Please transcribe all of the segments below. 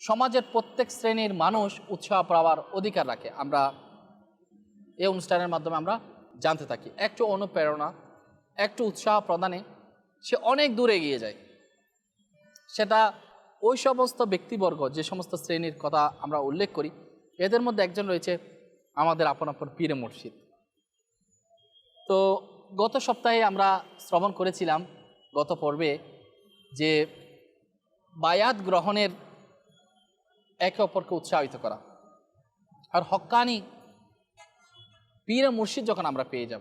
সমাজের প্রত্যেক শ্রেণির মানুষ উৎসাহ পাওয়ার অধিকার রাখে। আমরা এই অনুষ্ঠানের মাধ্যমে আমরা জানতে থাকি। একটু অনুপ্রেরণা, একটু উৎসাহ প্রদানে সে অনেক দূরে এগিয়ে যায়। সেটা ওই সমস্ত ব্যক্তিবর্গ, যে সমস্ত শ্রেণির কথা আমরা উল্লেখ করি, এদের মধ্যে একজন রয়েছে আমাদের আপন আপন পীরে মুর্শিদ। তো গত সপ্তাহে আমরা শ্রবণ করেছিলাম গত পর্বে যে বায়াত গ্রহণের একে অপরকে উৎসাহিত করা। আর হক্কানি পীর মুর্শিদ যখন আমরা পেয়ে যাব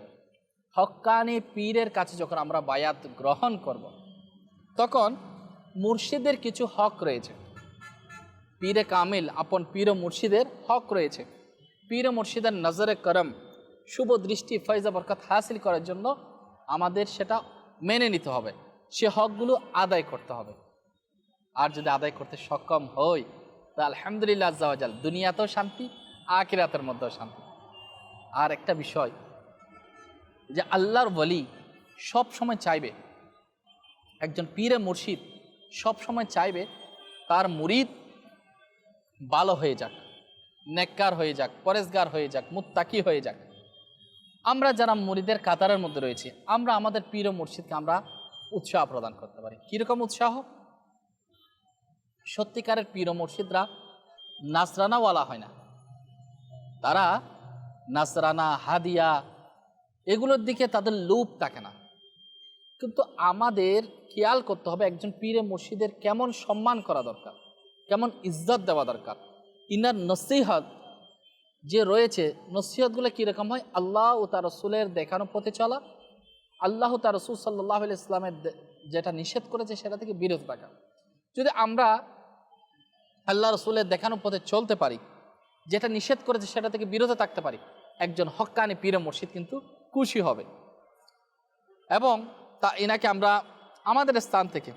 হক্কানি পীরের কাছে যখন আমরা বায়াত গ্রহণ করব। তখন মুর্শিদের কিছু হক রয়েছে। পীরে কামিল, আপন পীর মুর্শিদের হক রয়েছে। পীর মুর্শিদের নজরে করম, শুভ দৃষ্টি, ফয়জা, বরকত হাসিল করার জন্য আমাদের সেটা মেনে নিতে হবে। সে হকগুলো আদায় করতে হবে। আর যদি আদায় করতে সক্ষম হই তা আলহামদুলিল্লাহ আজ্জাওয়াজাল দুনিয়াতেও শান্তি আকিরাতের মধ্যেও শান্তি। আর একটা বিষয়, যে আল্লাহর বলি সব সময় চাইবে, একজন পীরে মুর্শিদ সব সময় চাইবে তার মুরিদ ভালো হয়ে যাক, নেককার হয়ে যাক পরেশগার হয়ে যাক, মুত্তাকি হয়ে যাক। আমরা যারা মুরিদের কাতারের মধ্যে রয়েছি, আমরা আমাদের পীর মুর্শিদকে আমরা উৎসাহ প্রদান করতে পারি। কীরকম উৎসাহ? সত্যিকারের পীর মুর্শিদরা নাসরানাওয়ালা হয় না। তারা নাসরানা, হাদিয়া এগুলোর দিকে তাদের লোভ থাকে না। কিন্তু আমাদের খেয়াল করতে হবে একজন পীরে মুর্শিদের কেমন সম্মান করা দরকার, কেমন ইজ্জত দেওয়া দরকার। ইনার নসিহত যে রয়েছে, নসিহতগুলো কীরকম হয়? আল্লাহ ও তার রসুলের দেখানো পথে চলা, আল্লাহ তার রসুল সাল্লাহ ইসলামের যেটা নিষেধ করেছে সেটা থেকে বিরত থাকা। যদি আমরা আল্লাহ রসুলের দেখানো পথে চলতে পারি, যেটা নিষেধ করেছে সেটা থেকে বিরত থাকতে পারি, একজন হক্কানি পীরে মুর্শিদ কিন্তু খুশি হবে। এবং তা এনাকে আমরা আমাদের স্থান থেকে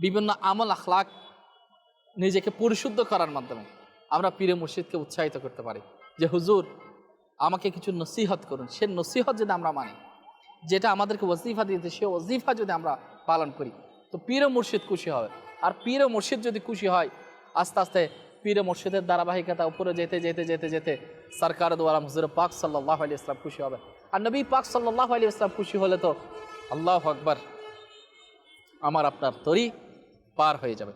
বিভিন্ন আমল আখলাক নিজেকে পরিশুদ্ধ করার মাধ্যমে আমরা পীরে মুর্শিদকে উৎসাহিত করতে পারি যে, হুজুর, আমাকে কিছু নসিহত করুন। সে নসিহত যদি আমরা মানি, যেটা আমাদেরকে ওজিফা দিয়েছে, সে ওজিফা যদি আমরা পালন করি, তো পীর মুর্শিদ খুশি হবে। আর পীর মুর্শিদ যদি খুশি হয়, আস্তে আস্তে পীর মুর্শিদের ধারাবাহিকতা উপরে যেতে যেতে যেতে যেতে সরকার দ্বারা হজুর পাক সাল্লাহ আলী ইসলাম খুশি হবে। আর নবী পাক সাল্লাহ আলী ইসলাম খুশি হলে তো আল্লাহ আকবর, আমার আপনার তরি পার হয়ে যাবে।